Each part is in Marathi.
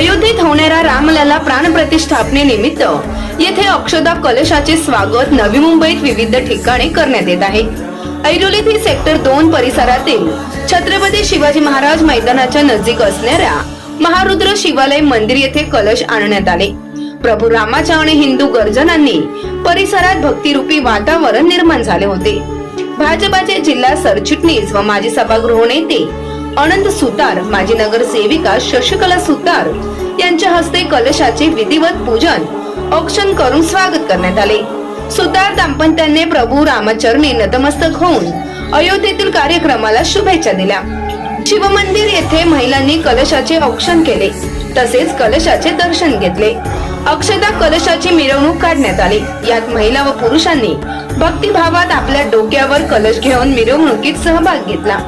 अयोध्येत होणाऱ्या रामलला स्थापनेनिमित्त येथे अक्षदा कलशाचे स्वागत नवी मुंबईत विविध ठिकाणी करण्यात येत आहे. ऐरोलीतील सेक्टर दोन परिसरातील छत्रपती शिवाजी महाराज मैदानाच्या नजीक असणाऱ्या महारुद्र शिवालय मंदिर येथे कलश आणण्यात आले. प्रभू रामाच्या आणि हिंदू गर्जनांनी परिसरात भक्तिरूपी वातावरण निर्माण झाले होते. भाजपाचे जिल्हा सरचिटणीस व माजी सभागृह नेते अनंत सुतार माजी नगरसेविका शशिकला सुतार यांच्या हस्ते कलशाचे विधिवत पूजन औक्षण करून स्वागत करण्यात आले. सुतार दाम्पत्याने प्रभू रामचरणी नतमस्तक होऊन अयोध्येतील कार्यक्रमाला शुभेच्छा दिल्या. शिवमंदिर येथे महिलांनी कलशाचे औक्षण केले तसेच कलशाचे दर्शन घेतले. अक्षता कलशाची मिरवणूक काढण्यात आली. यात महिला व पुरुषांनी भक्तिभावात आपल्या डोक्यावर कलश घेऊन मिरवणुकीत सहभाग घेतला.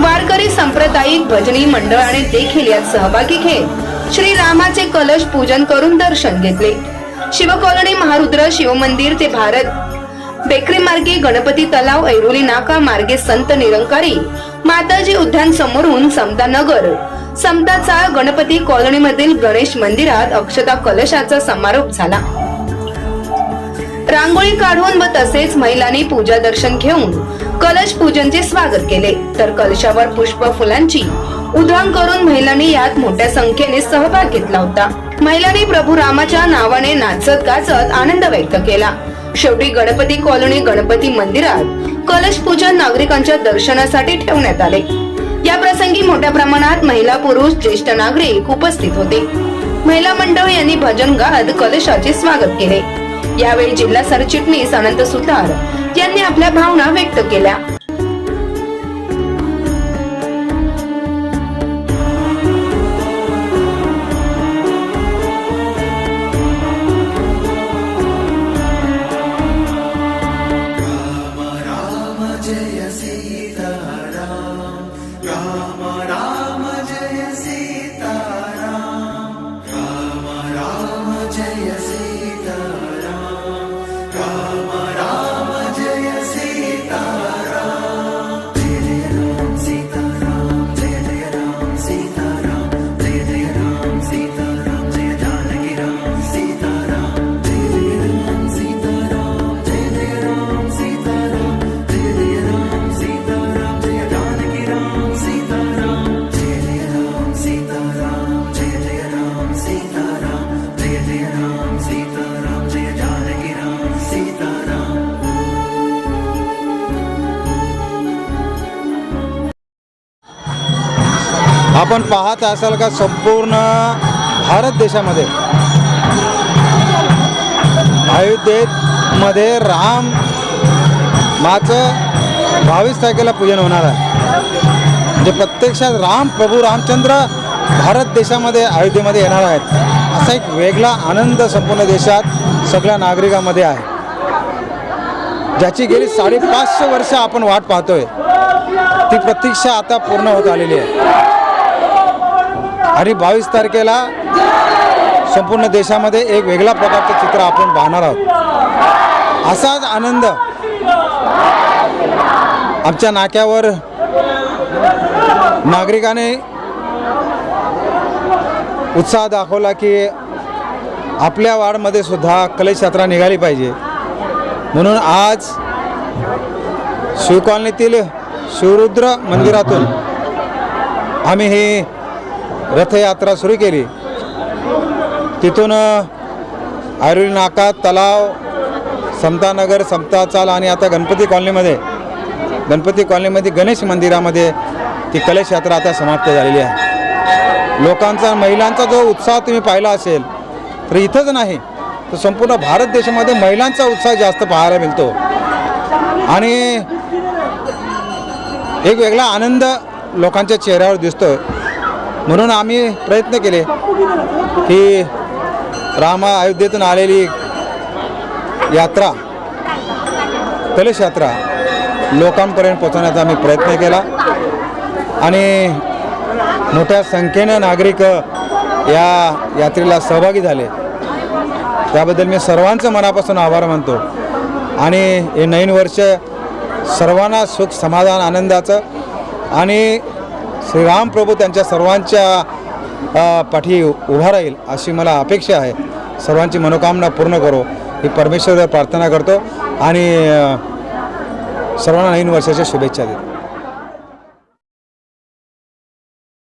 वारकरी सांप्रदायिक भजनी मंडळाने देखील यात सहभागी घेत श्री रामाचे कलश पूजन करून दर्शन घेतले. शिवकॉलनी महारुद्र शिवमंदिर ते भारत. बेकरी मार्गे गणपती तलाव ऐरोली नाका मार्गे संत निरंकारी माताजी उद्यान समोरून समता नगर. समता चाळ गणपती कॉलनीमधील गणेश मंदिरात अक्षता कलशाचा समारोप झाला. रांगोळी काढून व तसेच महिलांनी पूजा दर्शन घेऊन कलश पूजनचे स्वागत केले. तर कलशावर पुष्प फुलांची उधळण करून महिलांनी यात मोठ्या संख्येने सहभाग घेतला होता. महिलांनी प्रभू रामाच्या नावाने नाचत गाचत आनंद व्यक्त केला. शेवटी गणपती कॉलनी गणपती मंदिरात कलश पूजन नागरिकांच्या दर्शनासाठी ठेवण्यात आले. या प्रसंगी मोठ्या प्रमाणात महिला पुरुष ज्येष्ठ नागरिक उपस्थित होते. महिला मंडळ यांनी भजन गात कलशाचे स्वागत केले. यावेळी जिल्हा सरचिटणीस अनंत सुतार यांनी आपल्या भावना व्यक्त केल्या. आपण पाहत असाल का संपूर्ण भारत देशामध्ये? अयोध्येमध्ये राम माचं बावीस तारखेला पूजन होणार आहे. म्हणजे प्रत्यक्षात राम प्रभू रामचंद्र भारत देशामध्ये अयोध्येमध्ये येणार आहेत. असा एक वेगळा आनंद संपूर्ण देशात सगळ्या नागरिकांमध्ये आहे. ज्याची गेली साडेपाचशे वर्ष आपण वाट पाहतोय. ती प्रतीक्षा आता पूर्ण होत आलेली आहे. आणि बावीस तारखेला संपूर्ण देशामध्ये एक वेगळ्या प्रकारचं चित्र आपण पाहणार आहोत. असाच आनंद आमच्या नाक्यावर नागरिकाने उत्साह दाखवला की आपल्या वार्डमध्ये सुद्धा कलश यात्रा निघाली पाहिजे. म्हणून आज शिवकॉलनीतील शिवरुद्र मंदिरातून आम्ही ही रथयात्रा सुरू केली. तिथून आयुर्वेद नाका तलाव समतानगर समताचाल आणि आता गणपती कॉलनीमध्ये गणपती कॉलनीमध्ये गणेश मंदिरामध्ये ती कलश यात्रा आता समाप्त झालेली आहे. लोकांचा महिलांचा जो उत्साह तुम्ही पाहिला असेल तर इथंच नाही तर संपूर्ण भारत देशामध्ये महिलांचा उत्साह जास्त पाहायला मिळतो. आणि एक वेगळा आनंद लोकांच्या चेहऱ्यावर दिसतोय. म्हणून आम्ही प्रयत्न केले की रामा अयोध्येतून आलेली यात्रा कलश यात्रा लोकांपर्यंत पोहोचवण्याचा आम्ही प्रयत्न केला. आणि मोठ्या संख्येनं नागरिक या यात्रेला सहभागी झाले. त्याबद्दल मी सर्वांचं मनापासून आभार मानतो. आणि हे नवीन वर्ष सर्वांना सुख समाधान आनंदाचं आणि श्रीराम प्रभू त्यांच्या सर्वांच्या पाठी उभा राहील अशी मला अपेक्षा आहे. सर्वांची मनोकामना पूर्ण करो. ही परमेश्वर प्रार्थना करतो आणि सर्वांना नवीन वर्षाच्या शुभेच्छा देतो.